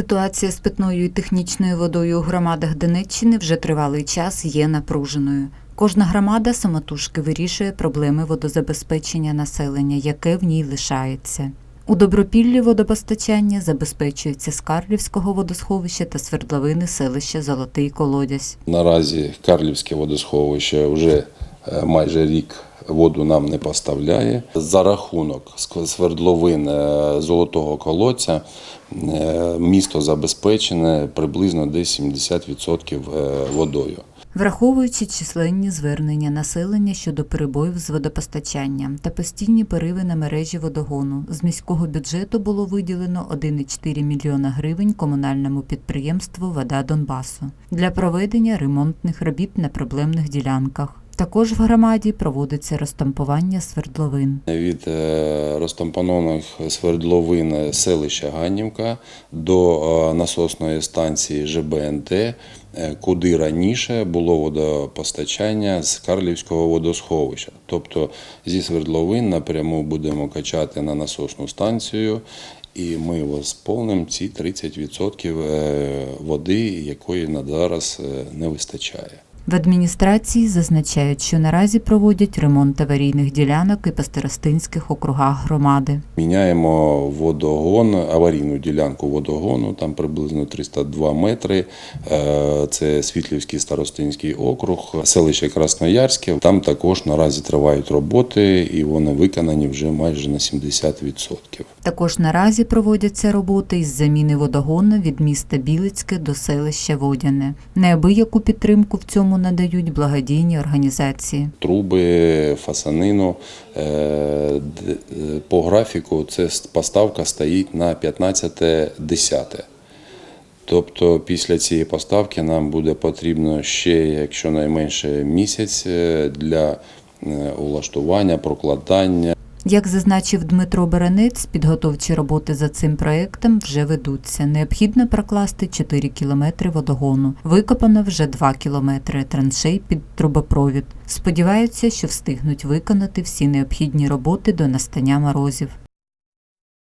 Ситуація з питною і технічною водою у громадах Донеччини вже тривалий час є напруженою. Кожна громада самотужки вирішує проблеми водозабезпечення населення, яке в ній лишається. У Добропіллі водопостачання забезпечується з Карлівського водосховища та свердловини селища Золотий Колодязь. Наразі Карлівське водосховище вже е, майже рік воду нам не поставляє. За рахунок свердловин е, золотого колодця е, місто забезпечене приблизно десь 70% е, водою. Враховуючи численні звернення населення щодо перебоїв з водопостачанням та постійні пориви на мережі водогону, з міського бюджету було виділено 1,4 мільйона гривень комунальному підприємству Вода Донбасу для проведення ремонтних робіт на проблемних ділянках. Також в громаді проводиться розтампування свердловин. Від е, розтампонованих свердловин селища Ганнівка до е, насосної станції ЖБНТ, е, куди раніше було водопостачання з Карлівського водосховища. Тобто зі свердловин напряму будемо качати на насосну станцію. І ми восполнимо ці 30% е, води, якої на зараз не вистачає. В адміністрації зазначають, що наразі проводять ремонт аварійних ділянок і по старостинських округах громади. Міняємо водогон, аварійну ділянку водогону, там приблизно 302 метри. Е, Це Світлівський старостинський округ, селище Красноярське. Там також наразі тривають роботи, і вони виконані вже майже на 70%. Також наразі проводяться роботи із заміни водогону від міста Білицьке до селища Водяне. Неабияку підтримку в цьому надають благодійні організації. Труби, фасанину. Е, е, По графіку це поставка стоїть на 15.10. Тобто після цієї поставки нам буде потрібно ще, якщо найменше місяць е, для улаштування, прокладання. Як зазначив Дмитро Беренець, підготовчі роботи за цим проектом вже ведуться. Необхідно прокласти 4 кілометри водогону. Викопано вже 2 кілометри траншей під трубопровід. Сподіваються, що встигнуть виконати всі необхідні роботи до настання морозів.